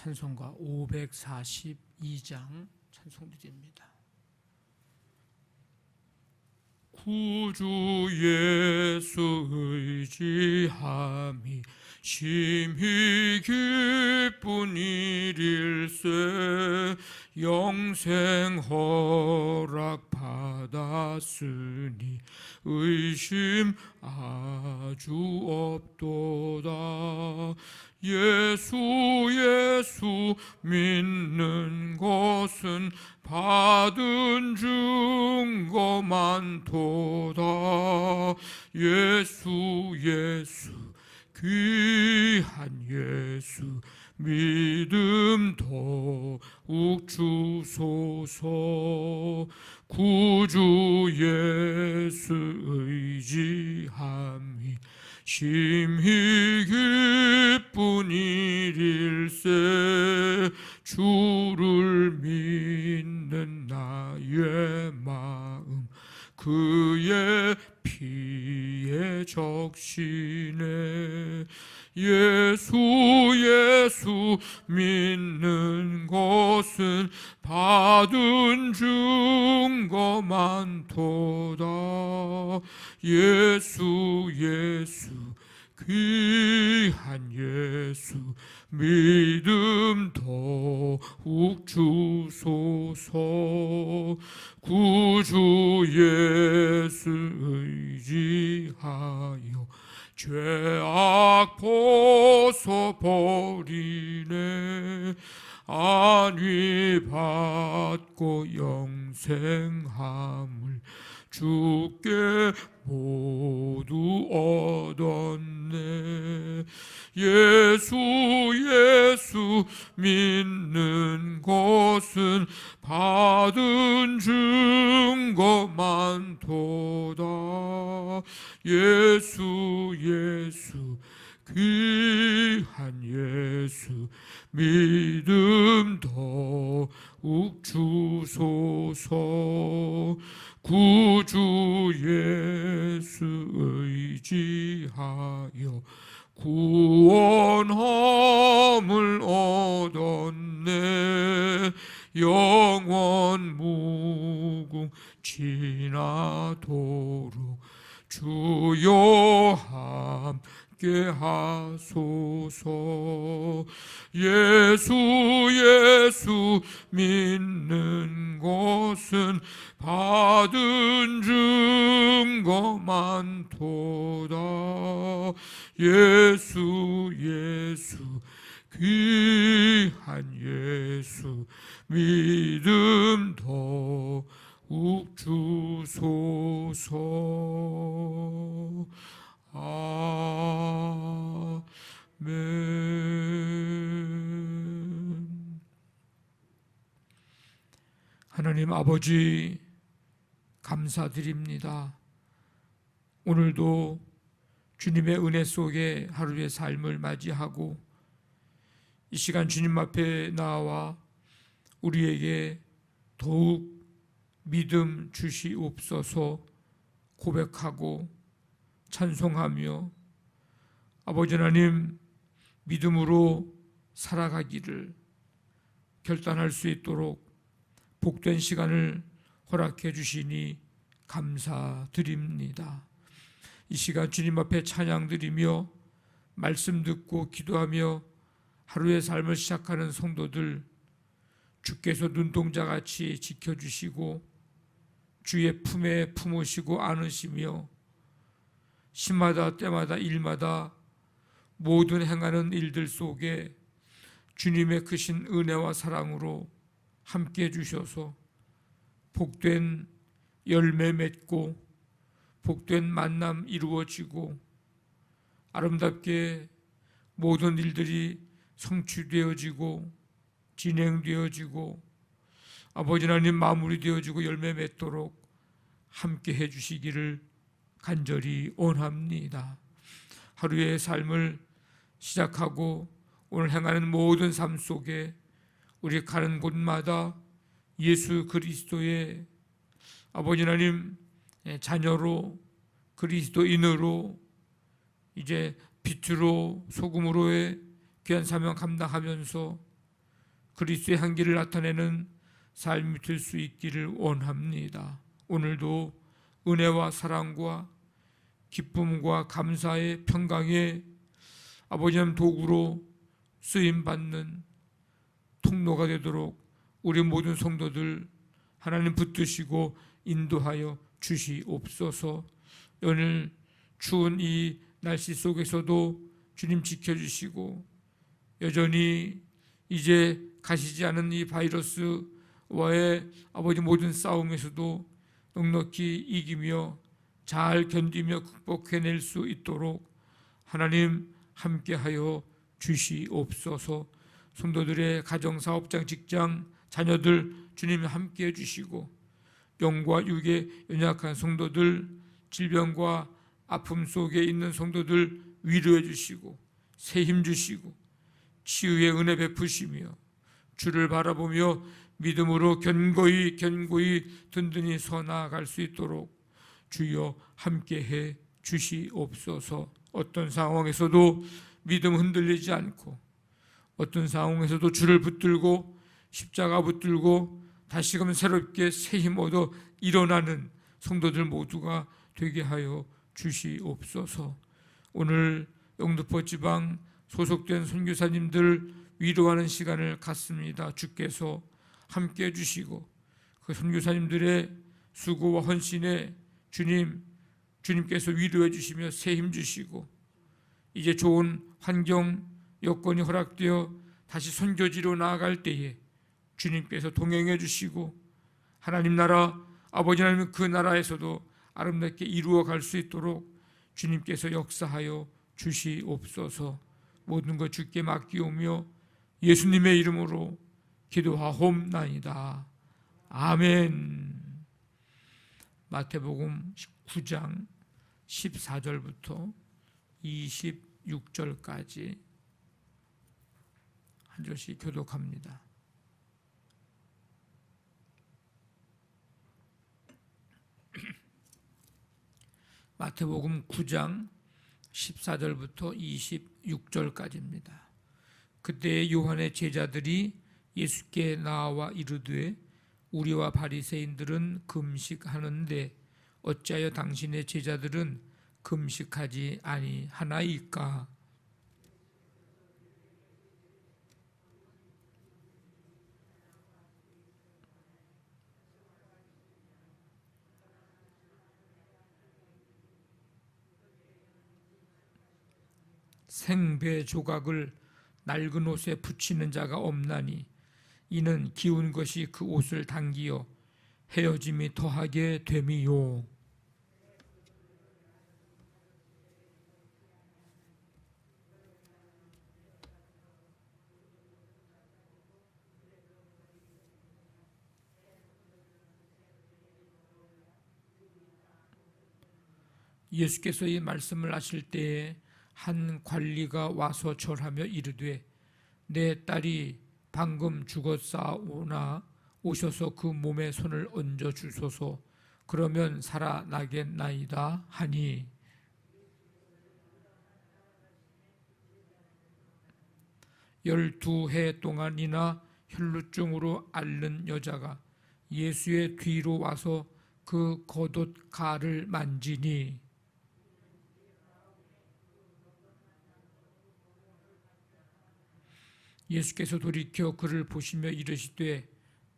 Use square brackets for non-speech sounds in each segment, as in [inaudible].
찬송가 542장 찬송 드립니다. 구주 예수 의지함이 심히 기쁜 일일세 영생 허락 받았으니 의심 아주 없도다 예수 예수 믿는 것은 받은 증거 많도다. 예수 예수 귀한 예수 믿음 더욱 주소서. 구주 예수 의지함이 심히 주를 믿는 나의 마음 그의 피에 적시네 예수 예수 믿는 것은 받은 증거 많도다. 예수 예수 귀한 예수 믿음 더욱 주소서. 구주 예수 의지하여 죄악 벗어버리네. 안위 받고 영생함을 주께 모두 얻었네. 예수 예수 믿는 것은 받은 증거 많도다. 예수 예수 귀한 예수 믿음 더욱 주소서 구주 예수 의지하여 구원함을 얻었네. 영원 무궁 지나도록 주여 함 께 하소서. 예수 예수 믿는 것은 받은 증거 많도다. 예수 예수 귀한 예수 믿음 더욱 주소서 하나님 아버지 감사드립니다. 오늘도 주님의 은혜 속에 하루의 삶을 맞이하고 이 시간 주님 앞에 나와 우리에게 더욱 믿음 주시옵소서 고백하고 찬송하며 아버지 하나님 믿음으로 살아가기를 결단할 수 있도록 복된 시간을 허락해 주시니 감사드립니다. 이 시간 주님 앞에 찬양 드리며 말씀 듣고 기도하며 하루의 삶을 시작하는 성도들 주께서 눈동자 같이 지켜 주시고 주의 품에 품으시고 안으시며 시마다 때마다 일마다 모든 행하는 일들 속에 주님의 크신 은혜와 사랑으로 함께 해 주셔서 복된 열매 맺고 복된 만남 이루어지고 아름답게 모든 일들이 성취되어지고 진행되어지고 아버지 하나님 마무리되어지고 열매 맺도록 함께 해 주시기를 간절히 원합니다. 하루의 삶을 시작하고 오늘 행하는 모든 삶 속에 우리 가는 곳마다 예수 그리스도의 아버지 하나님 자녀로 그리스도인으로 이제 빛으로 소금으로의 귀한 사명 감당하면서 그리스도의 한계를 나타내는 삶이 될 수 있기를 원합니다. 오늘도 은혜와 사랑과 기쁨과 감사의 평강의 아버지님 도구로 쓰임 받는 통로가 되도록 우리 모든 성도들 하나님 붙드시고 인도하여 주시옵소서. 오늘 추운 이 날씨 속에서도 주님 지켜주시고 여전히 이제 가시지 않은 이 바이러스와의 아버지 모든 싸움에서도 넉넉히 이기며 잘 견디며 극복해낼 수 있도록 하나님 함께하여 주시옵소서. 성도들의 가정, 사업장, 직장, 자녀들 주님 함께 해 주시고 영과 육에 연약한 성도들, 질병과 아픔 속에 있는 성도들 위로해 주시고 새 힘 주시고 치유의 은혜 베푸시며 주를 바라보며 믿음으로 견고히 견고히 든든히 서 나아갈 수 있도록 주여 함께 해 주시옵소서. 어떤 상황에서도 믿음 흔들리지 않고 어떤 상황에서도 주를 붙들고 십자가 붙들고 다시금 새롭게 새 힘 얻어 일어나는 성도들 모두가 되게 하여 주시옵소서. 오늘 영등포 지방 소속된 선교사님들 위로하는 시간을 갖습니다. 주께서 함께 해 주시고 그 선교사님들의 수고와 헌신에 주님 주님께서 위로해 주시며 새 힘 주시고 이제 좋은 환경 여건이 허락되어 다시 선교지로 나아갈 때에 주님께서 동행해 주시고 하나님 나라 아버지 하나님 그 나라에서도 아름답게 이루어 갈 수 있도록 주님께서 역사하여 주시옵소서 모든 것 주께 맡기오며 예수님의 이름으로 기도하옵나이다. 아멘. 마태복음 19장 14절부터 26절까지 한 절씩 교독합니다. [clears throat] 마태복음 9장 14절부터 26절까지입니다. 그때 요한의 제자들이 예수께 나와 이르되 우리와 바리새인들은 금식하는데 어찌하여 당신의 제자들은 금식하지 아니하나이까 생배 조각을 낡은 옷에 붙이는 자가 없나니 이는 기운 것이 그 옷을 당기어 헤어짐이 더하게 됨이요. 예수께서 이 말씀을 하실 때에 한 관리가 와서 절하며 이르되 내 딸이 방금 죽었사오나 오셔서 그 몸에 손을 얹어 주소서. 그러면 살아나겠나이다 하니. 열두 해 동안이나 혈루증으로 앓는 여자가 예수의 뒤로 와서 그 겉옷 가를 만지니 예수께서 돌이켜 그를 보시며 이르시되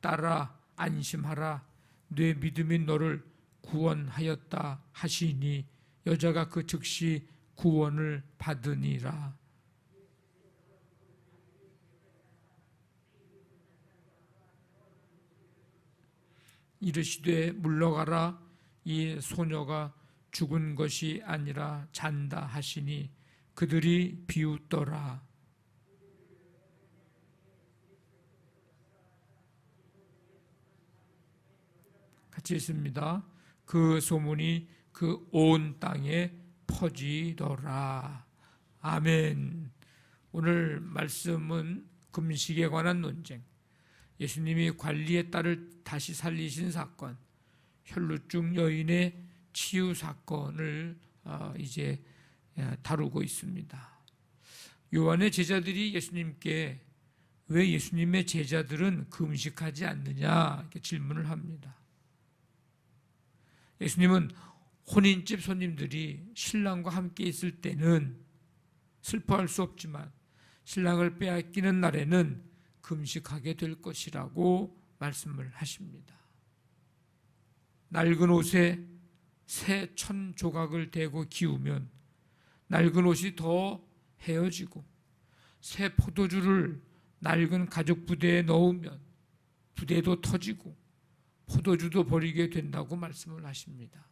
딸아 안심하라. 내 믿음이 너를 구원하였다 하시니 여자가 그 즉시 구원을 받으니라. 이르시되 물러가라. 이 소녀가 죽은 것이 아니라 잔다 하시니 그들이 비웃더라 같이 있습니다. 그 소문이 그 온 땅에 퍼지더라. 아멘. 오늘 말씀은 금식에 관한 논쟁. 예수님이 관리의 딸을 다시 살리신 사건, 혈루증 여인의 치유 사건을 어, 이제 다루고 있습니다. 요한의 제자들이 예수님께 왜 예수님의 제자들은 금식하지 않느냐 이렇게 질문을 합니다. 예수님은 혼인집 손님들이 신랑과 함께 있을 때는 슬퍼할 수 없지만 신랑을 빼앗기는 날에는 금식하게 될 것이라고 말씀을 하십니다. 낡은 옷에 새 천 조각을 대고 기우면 낡은 옷이 더 헤어지고 새 포도주를 낡은 가죽 부대에 넣으면 부대도 터지고 포도주도 버리게 된다고 말씀을 하십니다.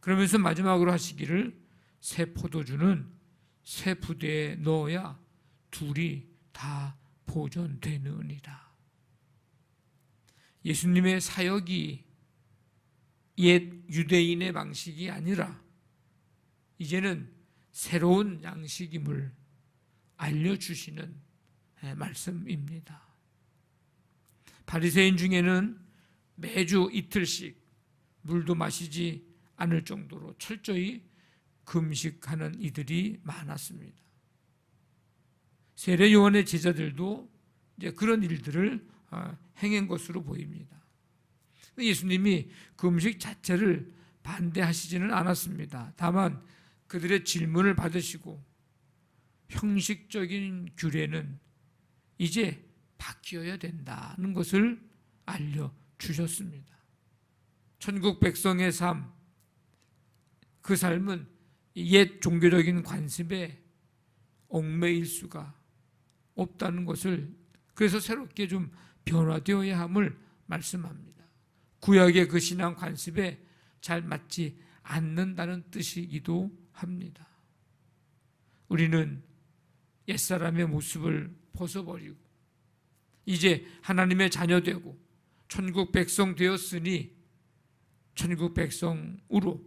그러면서 마지막으로 하시기를 새 포도주는 새 부대에 넣어야 둘이 다 보존되느니라. 예수님의 사역이 옛 유대인의 방식이 아니라 이제는 새로운 양식임을 알려주시는 말씀입니다. 바리새인 중에는 매주 이틀씩 물도 마시지 않을 정도로 철저히 금식하는 이들이 많았습니다. 세례 요한의 제자들도 이제 그런 일들을 어, 행한 것으로 보입니다. 예수님이 금식 자체를 반대하시지는 않았습니다. 다만 그들의 질문을 받으시고 형식적인 규례는 이제 바뀌어야 된다는 것을 알려 주셨습니다. 천국 백성의 삶, 그 삶은 옛 종교적인 관습에 얽매일 수가 없다는 것을 그래서 새롭게 좀 변화되어야 함을 말씀합니다. 구약의 그 신앙 관습에 잘 맞지 않는다는 뜻이기도 합니다. 우리는 옛사람의 모습을 벗어버리고 이제 하나님의 자녀 되고 천국 백성 되었으니 천국 백성으로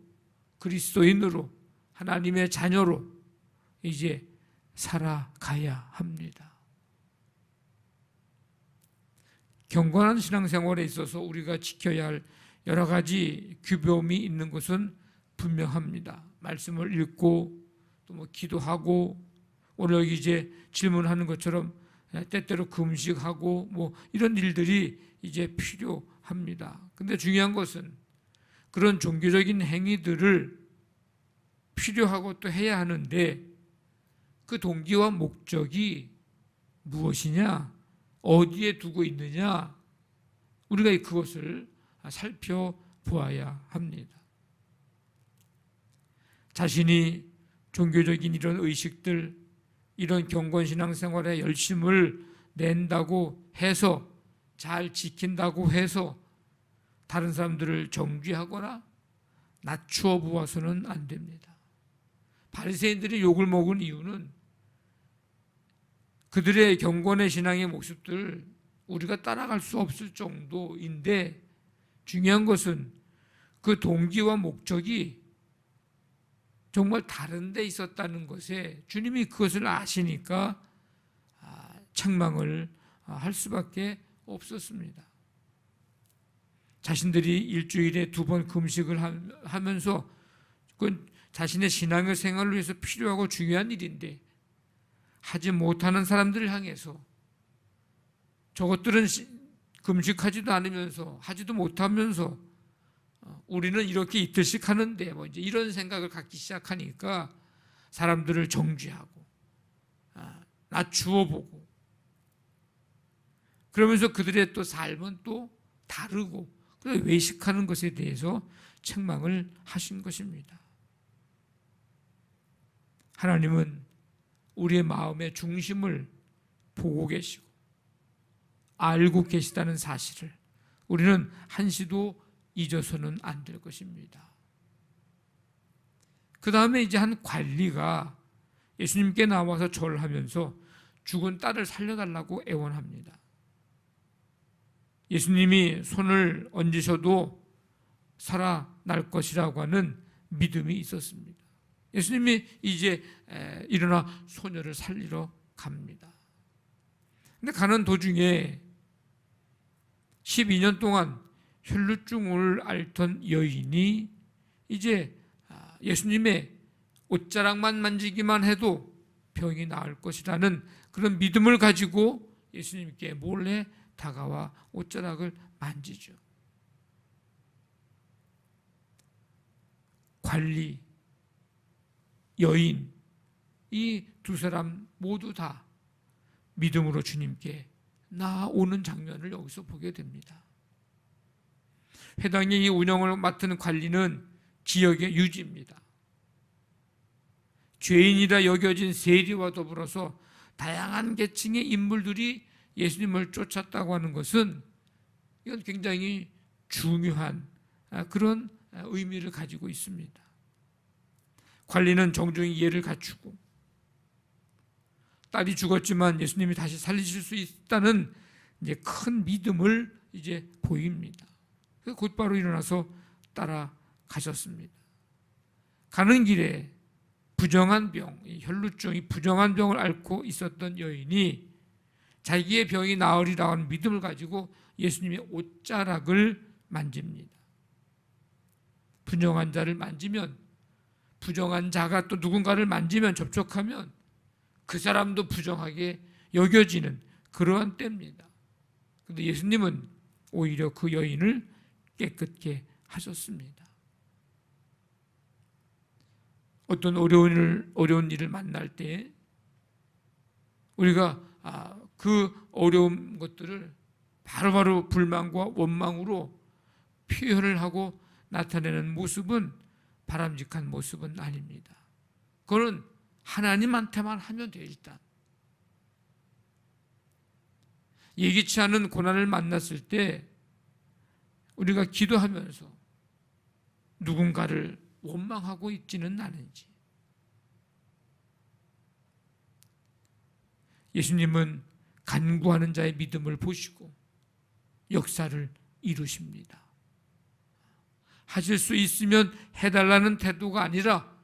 그리스도인으로 하나님의 자녀로 이제 살아가야 합니다. 경건한 신앙생활에 있어서 우리가 지켜야 할 여러 가지 규범이 있는 것은 분명합니다. 말씀을 읽고 또 뭐 기도하고 오늘 이제 질문하는 것처럼 때때로 금식하고 뭐 이런 일들이 이제 필요합니다. 근데 중요한 것은 그런 종교적인 행위들을 필요하고 또 해야 하는데 그 동기와 목적이 무엇이냐, 어디에 두고 있느냐, 우리가 그것을 살펴보아야 합니다. 자신이 종교적인 이런 의식들, 이런 경건 신앙생활에 열심을 낸다고 해서 잘 지킨다고 해서 다른 사람들을 정죄하거나 낮추어 보아서는 안 됩니다. 바리새인들이 욕을 먹은 이유는 그들의 경건의 신앙의 모습들 우리가 따라갈 수 없을 정도인데 중요한 것은 그 동기와 목적이 정말 다른 데 있었다는 것에 주님이 그것을 아시니까 아, 책망을 아, 할 수밖에 없었습니다. 자신들이 일주일에 두 번 금식을 하면서 그 자신의 신앙의 생활을 위해서 필요하고 중요한 일인데 하지 못하는 사람들을 향해서 저것들은 금식하지도 않으면서 하지도 못하면서 어, 우리는 이렇게 이틀씩 하는데 뭐 이제 이런 생각을 갖기 시작하니까 사람들을 정죄하고 아, 낮추어 보고 그러면서 그들의 또 삶은 또 다르고 그래서 외식하는 것에 대해서 책망을 하신 것입니다. 하나님은 우리의 마음의 중심을 보고 계시고 알고 계시다는 사실을 우리는 한시도 잊어서는 안 될 것입니다. 그 다음에 이제 한 관리가 예수님께 나와서 절하면서 죽은 딸을 살려달라고 애원합니다. 예수님이 손을 얹으셔도 살아날 것이라고 하는 믿음이 있었습니다. 예수님이 이제 일어나 소녀를 살리러 갑니다. 근데 가는 도중에 12년 동안 혈루증을 앓던 여인이 이제 아, 예수님의 옷자락만 만지기만 해도 병이 나을 것이라는 그런 믿음을 가지고 예수님께 몰래 다가와 옷자락을 만지죠. 관리, 여인, 이 두 사람 모두 다 믿음으로 주님께 나오는 장면을 여기서 보게 됩니다. 회당의 이 운영을 맡은 관리는 지역의 유지입니다. 죄인이라 여겨진 세리와 더불어서 다양한 계층의 인물들이 예수님을 쫓았다고 하는 것은 이건 굉장히 중요한 아, 그런 의미를 가지고 있습니다. 관리는 정중히 이해를 갖추고 딸이 죽었지만 예수님이 다시 살리실 수 있다는 이제 큰 믿음을 이제 보입니다. 그 곧바로 일어나서 따라가셨습니다. 가는 길에 부정한 병, 혈루증이 부정한 병을 앓고 있었던 여인이 자기의 병이 나으리라 는 믿음을 가지고 예수님의 옷자락을 만집니다. 부정한 자를 만지면 부정한 자가 또 누군가를 만지면 접촉하면 그 사람도 부정하게 여겨지는 그러한 때입니다. 그런데 예수님은 오히려 그 여인을 깨끗게 하셨습니다. 어떤 어려운 일을, 어려운 일을 만날 때 우리가 아, 그 어려운 것들을 바로 바로 불만과 원망으로 표현을 하고 나타내는 모습은 바람직한 모습은 아닙니다. 그거는 하나님한테만 하면 돼 일단. 예기치 않은 고난을 만났을 때 우리가 기도하면서 누군가를 원망하고 있지는 않은지. 예수님은 간구하는 자의 믿음을 보시고 역사를 이루십니다. 하실 수 있으면 해달라는 태도가 아니라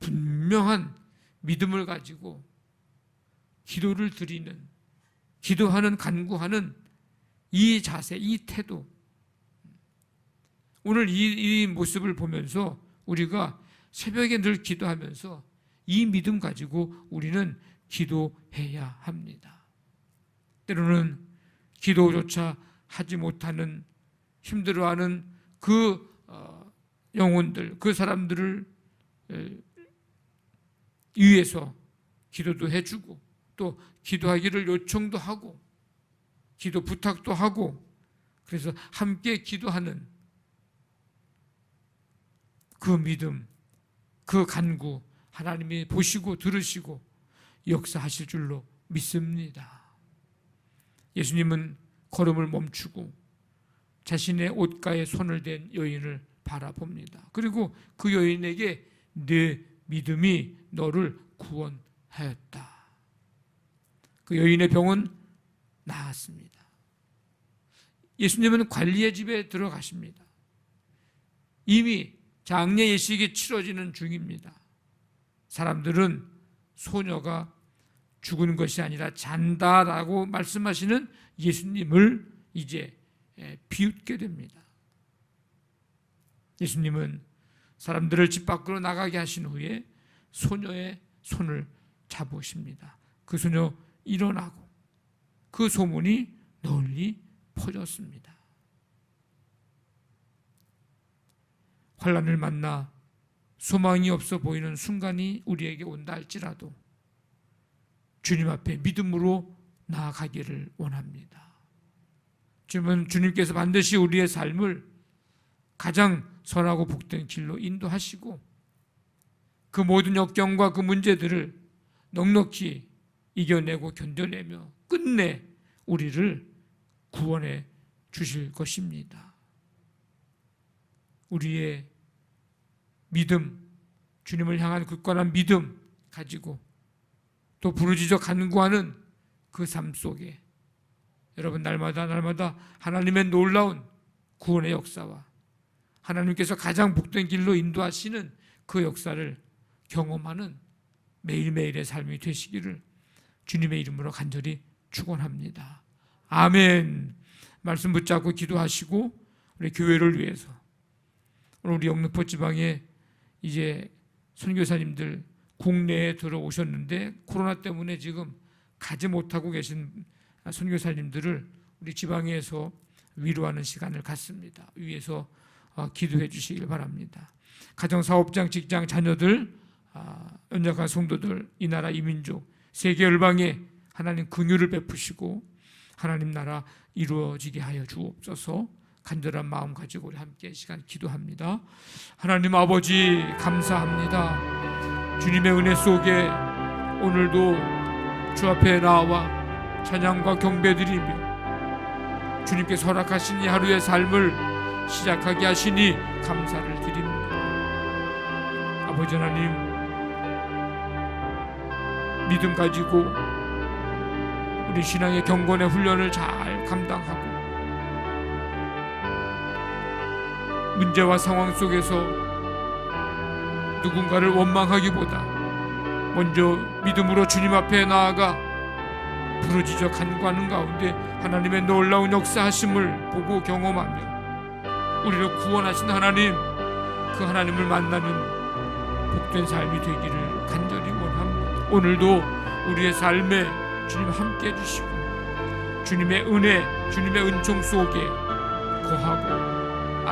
분명한 믿음을 가지고 기도를 드리는, 기도하는, 간구하는 이 자세, 이 태도. 오늘 이, 이 모습을 보면서 우리가 새벽에 늘 기도하면서 이 믿음 가지고 우리는 기도해야 합니다. 때로는 기도조차 하지 못하는 힘들어하는 그 어, 영혼들, 그 사람들을 위해서 기도도 해주고 또 기도하기를 요청도 하고 기도 부탁도 하고 그래서 함께 기도하는 그 믿음, 그 간구 하나님이 보시고 들으시고 역사하실 줄로 믿습니다. 예수님은 걸음을 멈추고 자신의 옷가에 손을 댄 여인을 바라봅니다. 그리고 그 여인에게 내 믿음이 너를 구원하였다. 그 여인의 병은 나았습니다. 예수님은 관리의 집에 들어가십니다. 이미 장례 예식이 치러지는 중입니다. 사람들은 소녀가 죽은 것이 아니라 잔다라고 말씀하시는 예수님을 이제 비웃게 됩니다. 예수님은 사람들을 집 밖으로 나가게 하신 후에 소녀의 손을 잡으십니다. 그 소녀 일어나고 그 소문이 널리 퍼졌습니다. 환란을 만나 소망이 없어 보이는 순간이 우리에게 온다 할지라도 주님 앞에 믿음으로 나아가기를 원합니다. 주님은 주님께서 반드시 우리의 삶을 가장 선하고 복된 길로 인도하시고 그 모든 역경과 그 문제들을 넉넉히 이겨내고 견뎌내며 끝내 우리를 구원해 주실 것입니다. 우리의 믿음, 주님을 향한 굳건한 믿음 가지고 또 부르짖어 간구하는 그 삶 속에 여러분 날마다 날마다 하나님의 놀라운 구원의 역사와 하나님께서 가장 복된 길로 인도하시는 그 역사를 경험하는 매일매일의 삶이 되시기를 주님의 이름으로 간절히 축원합니다. 아멘. 말씀 붙잡고 기도하시고 우리 교회를 위해서 오늘 우리 영등포 지방에 이제 선교사님들 국내에 들어오셨는데 코로나 때문에 지금 가지 못하고 계신 선교사님들을 우리 지방에서 위로하는 시간을 갖습니다. 위에서 어, 기도해 주시길 바랍니다. 가정 사업장 직장 자녀들 아, 연약한 성도들 이 나라 이 민족 세계 열방에 하나님 긍휼을 베푸시고 하나님 나라 이루어지게 하여 주옵소서. 간절한 마음 가지고 우리 함께 이 시간 기도합니다. 하나님 아버지 감사합니다. 주님의 은혜 속에 오늘도 주 앞에 나와 찬양과 경배드리며 주님께 허락하신 이 하루의 삶을 시작하게 하시니 감사를 드립니다. 아버지 하나님 믿음 가지고 우리 신앙의 경건의 훈련을 잘 감당하고 문제와 상황 속에서 누군가를 원망하기보다 먼저 믿음으로 주님 앞에 나아가 부르짖어 간구하는 가운데 하나님의 놀라운 역사하심을 보고 경험하며 우리를 구원하신 하나님 그 하나님을 만나는 복된 삶이 되기를 간절히 원합니다. 오늘도 우리의 삶에 주님 함께 해주시고 주님의 은혜, 주님의 은총 속에 거하고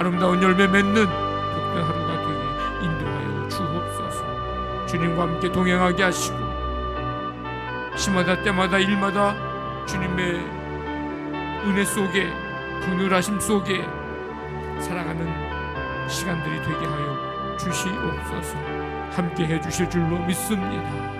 아름다운 열매 맺는 복된 하루가 되게 인도하여 주옵소서. 주님과 함께 동행하게 하시고 시마다 때마다 일마다 주님의 은혜 속에 긍휼하심 속에 살아가는 시간들이 되게 하여 주시옵소서. 함께 해 주실 줄로 믿습니다.